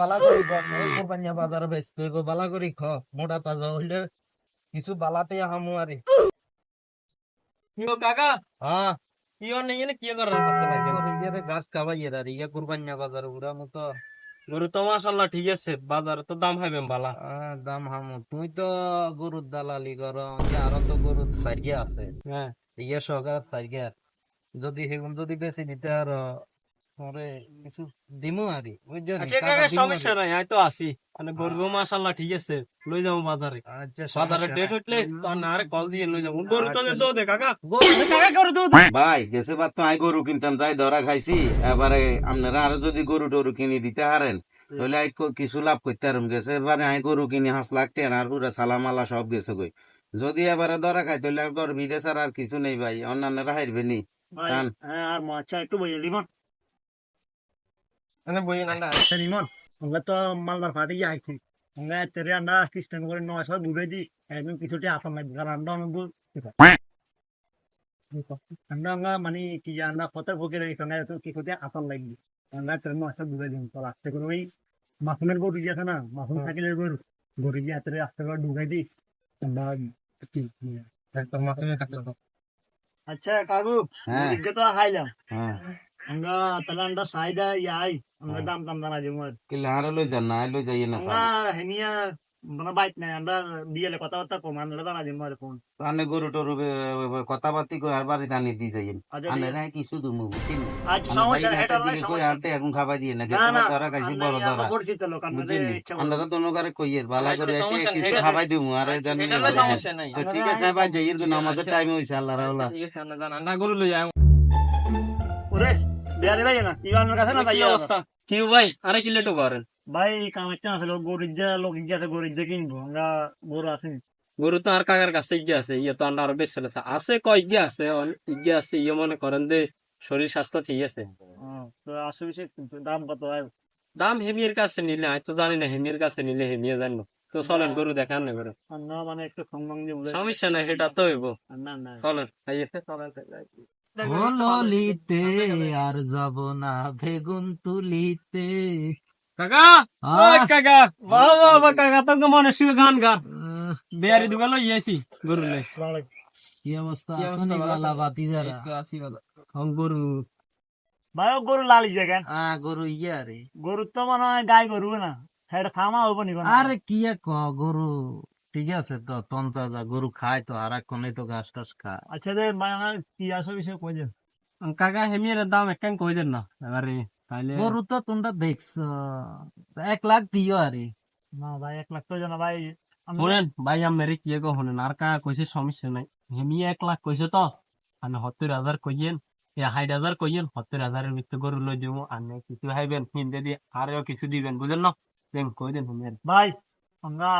বালা করি কোরবানিয়া বাজারে বেচতে হইব বালা করি খ মোটা তাজা হইলে কিছু বালাতে হামু আরে কিও কাকা? হ্যাঁ কিও নেই এনে কি করার করতে পারি ইয়ারে গাছ খাবাই এর আর ইয়া কোরবানিয়া বাজারে উড়া মতো। গরু তো মাশাআল্লাহ ঠিক আছে বাজারে তো দাম হাইবে বালা। দাম হামু তুই তো গরুর দালালি কর আরও তো গরুর সাইগে আছে। হ্যাঁ ইয়া সাইগে যদি হেগুন যদি বেশি নিতে আর পরে কিছু দিমু আরি? আচ্ছা কাকা সমস্যা নাই আমি তো আছি। মানে গরু মাশাআল্লাহ ঠিক আছে লই যাব বাজারে। আচ্ছা বাজারে ডেট হইলে তো না আরে কল দিয়ে লই যাব। গরু তো আচ্ছা। দে কাকা। গরু কাকা গরু ভাই গেছে তো আই গরু কিনতাম যাই ধরা খাইছি। এবারে আপনারা আরও যদি গরু টরু কিনে দিতে হারেন তাহলে আই কিছু লাভ করতে পারুম গেছে এবারে আই গরু কিনে হাঁস লাখ টেন আর পুরা সালামালা সব গেছে কই। যদি এবারে ধরা খাই তাহলে আর গর বিদেশ আর আর কিছু নেই ভাই অন্যান্য হারবে নি। টান। হ্যাঁ আর মাছা একটু বইয়ে লিমন মানে বই না না লিমন আমরা তো মালদার ফাটে গিয়ে আইছি আমরা তেরে আমরা সিস্টেম করে নয়শো ডুবে দিই একদম কিছুটি আসন লাগবে কারণ আমরা অনেক দূর আমরা আমরা মানে কি যে আমরা কত ভোগে রেখে আমরা এত কিছুতে আসন লাগবে আমরা তেরে নয়শো ডুবে দিই তো রাস্তা করে ওই মাসুমের গরু আছে না মাসুম থাকিলে গরু গরু দিয়ে তেরে রাস্তা করে ডুবাই দিই আমরা কি- কাটলো আচ্ছা কাকু হ্যাঁ তো হাইলাম হ্যাঁ চাহিদা ইয়াই আমরা হ্যাঁ। দাম দাম জানা দিব আর কিলে আরও লই যান না আই লই যাইয়ে না আমরা হেমিয়া মানে বাইক নাই আমরা বিয়েলে কথাবার্তা জানা দিব আর ফোন আনে গরু টরু কথাবার্তি কই আর বাড়ি টানি দি যাইয়েন আনে রাই কিছু দুমু বুঝছেন আচ্ছা সমস্যা এটা নাই কই আরতে এখন খাবাই দিয়ে না গেছে ধরা খাইছি বড় ধরা পরিচিত লোক আমাদের ইচ্ছা আমরা তো নগারে কইয়ের বালা করে এসে কিছু খাবাই দিমু আর জানি এটা তো সমস্যা নাই তো ঠিক আছে ভাই যাইয়ের গুণ টাইম হইছে আল্লাহ রাওলা ঠিক আছে আমরা জানা না গরু লই যাই ওরে বিয়ারে ভাই না ইবানের কাছে না তাই অবস্থা? কি ভাই আরে কি লেটো করেন ভাই কাম একটা আছে গরিব যা লোক ইজ্জা গরিব দিয়ে কিনবো আমরা গরু আছে। গরু তো আর কাকার কাছে আছে ইয়ে তো আরও বেশ আছে। কয় আছে আছে ইয়ে মনে করেন যে শরীর স্বাস্থ্য ঠিক আছে। তো দাম কত দাম হেমিয়ের কাছে নিলে আমি তো জানি না হেমিয়ের কাছে নিলে হেমিয়ে জানব তো চলেন গরু দেখান না গরু। না মানে একটু সমস্যা নাই সেটা তো হইব। না না। চলেন চলেন ললিতে আর যাব না বেগুন তুলিতে। কাকা কাকা বাবা বাবা কাকা তো মনে শুয়ে গান গান। বেয়ারি দুগাল ইয়েছি গরু লই। কি অবস্থা? কি শুনি বালা বাতি যারা। হম গরু। ভাই গরু লালি জায়গা গরু ইয়া রে। গরু তো মনে হয় গাই গরু না। সেটা থামা হব নি। আরে ক গরু। ঠিক আছে তো তন্তা গরু খায় তো আর কোনে তো ঘাস টাস খায়। আচ্ছা রে কি বিষয় কই দেন? কাকা হেমিয়ের দাম একখান কই দেন না? এবারে তাইলে গরু তো তোমরা দেখছ এক লাখ দিও আরে। না ভাই এক লাখ তো জানা ভাই শুনেন ভাই আমার কি গো শুনেন আর কাকা কইছে সমস্যা নাই। হেমি এক লাখ কইছে তো আমি সত্তর হাজার কইয়েন এ ষাট হাজার কইয়েন সত্তর হাজারের ভিতরে গরু লই দিব আনে কিছু হাইবেন হিন্দে দিয়ে আরও কিছু দিবেন বুঝলেন না? দেন কই দেন হেমিয়ার ভাই আমরা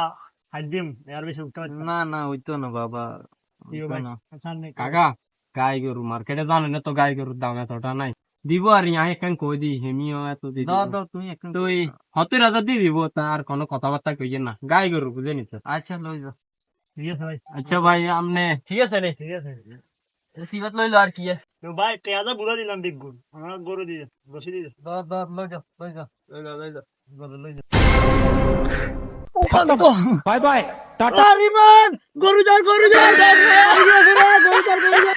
হাত দিম এর বেশি উঠতে পারছি না না না ওইতো না বাবা কাকা গাই গরু মার্কেটে জানেন না তো গাই গরুর দাম এতটা নাই দিব আর আমি একখান কই দি হেমিও এত দি দাও দাও তুমি এখন তো এই সত্তর হাজার দিয়ে দিব তার কোনো কথাবার্তা কইয়েন না গাই গরু বুঝে নিতে আচ্ছা লই যাও ঠিক আছে ভাই আচ্ছা ভাই আমনে ঠিক আছে রে ঠিক আছে সিবাত লইলো আর কি ভাই পেয়াদা বুড়া দিলাম বিগ গুণ আমরা গরু দিয়ে বসে দিয়ে দাও দাও লই যাও লই যাও লইলো লইলো গরু লই বাই বাই টাটা। রিমান গরু যার গরু যার গরু যা গরু যা